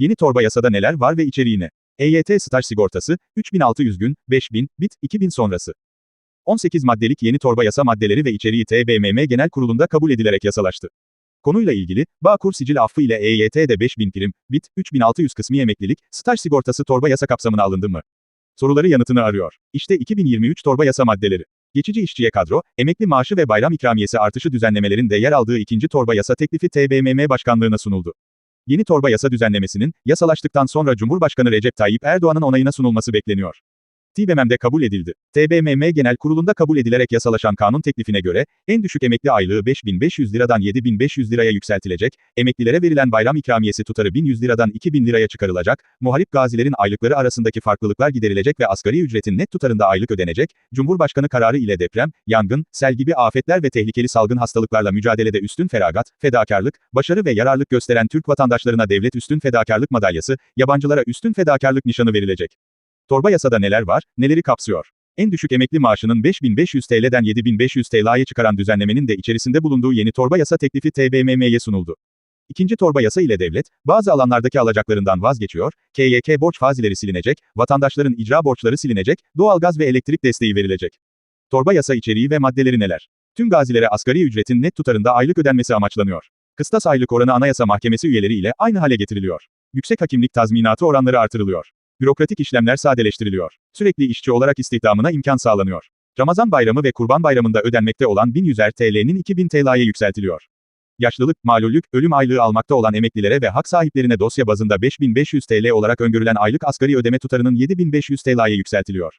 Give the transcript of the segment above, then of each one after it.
Yeni torba yasada neler var ve içeriği ne? EYT staj sigortası, 3600 gün, 5000, bit, 2000 sonrası. 18 maddelik yeni torba yasa maddeleri ve içeriği TBMM Genel Kurulu'nda kabul edilerek yasalaştı. Konuyla ilgili, Bağkur sicil affı ile EYT'de 5000 prim, bit, 3600 kısmi emeklilik, staj sigortası torba yasa kapsamına alındı mı? Soruları yanıtını arıyor. İşte 2023 torba yasa maddeleri. Geçici işçiye kadro, emekli maaşı ve bayram ikramiyesi artışı düzenlemelerin de yer aldığı ikinci torba yasa teklifi TBMM Başkanlığına sunuldu. Yeni torba yasa düzenlemesinin, yasalaştıktan sonra Cumhurbaşkanı Recep Tayyip Erdoğan'ın onayına sunulması bekleniyor. TBMM'de kabul edildi. TBMM Genel Kurulu'nda kabul edilerek yasalaşan kanun teklifine göre, en düşük emekli aylığı 5500 liradan 7500 liraya yükseltilecek, emeklilere verilen bayram ikramiyesi tutarı 1100 liradan 2000 liraya çıkarılacak, muharip gazilerin aylıkları arasındaki farklılıklar giderilecek ve asgari ücretin net tutarında aylık ödenecek, Cumhurbaşkanı kararı ile deprem, yangın, sel gibi afetler ve tehlikeli salgın hastalıklarla mücadelede üstün feragat, fedakarlık, başarı ve yararlılık gösteren Türk vatandaşlarına devlet üstün fedakarlık madalyası, yabancılara üstün fedakarlık nişanı verilecek. Torba yasada neler var, neleri kapsıyor? En düşük emekli maaşının 5500 TL'den 7500 TL'ye çıkaran düzenlemenin de içerisinde bulunduğu yeni torba yasa teklifi TBMM'ye sunuldu. İkinci torba yasa ile devlet, bazı alanlardaki alacaklarından vazgeçiyor, KYK borç fazileri silinecek, vatandaşların icra borçları silinecek, doğalgaz ve elektrik desteği verilecek. Torba yasa içeriği ve maddeleri neler? Tüm gazilere asgari ücretin net tutarında aylık ödenmesi amaçlanıyor. Kıstas aylık oranı Anayasa Mahkemesi üyeleri ile aynı hale getiriliyor. Yüksek hakimlik tazminatı oranları artırılıyor. Bürokratik işlemler sadeleştiriliyor. Sürekli işçi olarak istihdamına imkan sağlanıyor. Ramazan bayramı ve kurban bayramında ödenmekte olan 1100'er TL'nin 2000 TL'ye yükseltiliyor. Yaşlılık, malulük, ölüm aylığı almakta olan emeklilere ve hak sahiplerine dosya bazında 5500 TL olarak öngörülen aylık asgari ödeme tutarının 7500 TL'ye yükseltiliyor.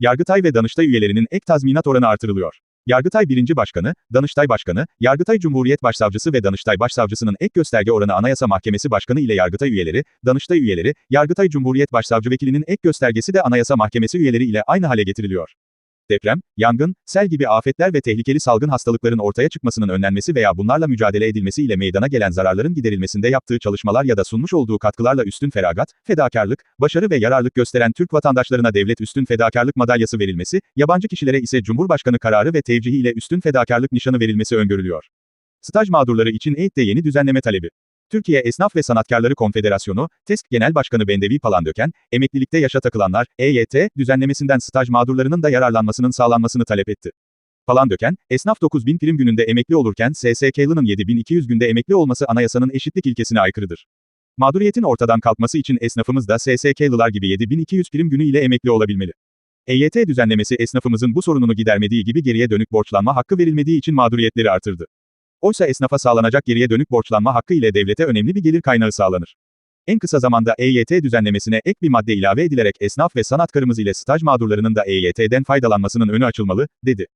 Yargıtay ve Danıştay üyelerinin ek tazminat oranı artırılıyor. Yargıtay 1. Başkanı, Danıştay Başkanı, Yargıtay Cumhuriyet Başsavcısı ve Danıştay Başsavcısının ek gösterge oranı Anayasa Mahkemesi Başkanı ile Yargıtay üyeleri, Danıştay üyeleri, Yargıtay Cumhuriyet Başsavcı Vekilinin ek göstergesi de Anayasa Mahkemesi üyeleri ile aynı hale getiriliyor. Deprem, yangın, sel gibi afetler ve tehlikeli salgın hastalıkların ortaya çıkmasının önlenmesi veya bunlarla mücadele edilmesi ile meydana gelen zararların giderilmesinde yaptığı çalışmalar ya da sunmuş olduğu katkılarla üstün feragat, fedakarlık, başarı ve yararlılık gösteren Türk vatandaşlarına devlet üstün fedakarlık madalyası verilmesi, yabancı kişilere ise Cumhurbaşkanı kararı ve tevcihi ile üstün fedakarlık nişanı verilmesi öngörülüyor. Staj mağdurları için EYT'de yeni düzenleme talebi. Türkiye Esnaf ve Sanatkarları Konfederasyonu, TESK Genel Başkanı Bendevi Palandöken, emeklilikte yaşa takılanlar, EYT, düzenlemesinden staj mağdurlarının da yararlanmasının sağlanmasını talep etti. Palandöken, esnaf 9000 prim gününde emekli olurken SSK'lının 7200 günde emekli olması anayasanın eşitlik ilkesine aykırıdır. Mağduriyetin ortadan kalkması için esnafımız da SSK'lılar gibi 7200 prim günü ile emekli olabilmeli. EYT düzenlemesi esnafımızın bu sorununu gidermediği gibi geriye dönük borçlanma hakkı verilmediği için mağduriyetleri artırdı. Oysa esnafa sağlanacak geriye dönük borçlanma hakkı ile devlete önemli bir gelir kaynağı sağlanır. En kısa zamanda EYT düzenlemesine ek bir madde ilave edilerek esnaf ve sanatkarımız ile staj mağdurlarının da EYT'den faydalanmasının önü açılmalı, dedi.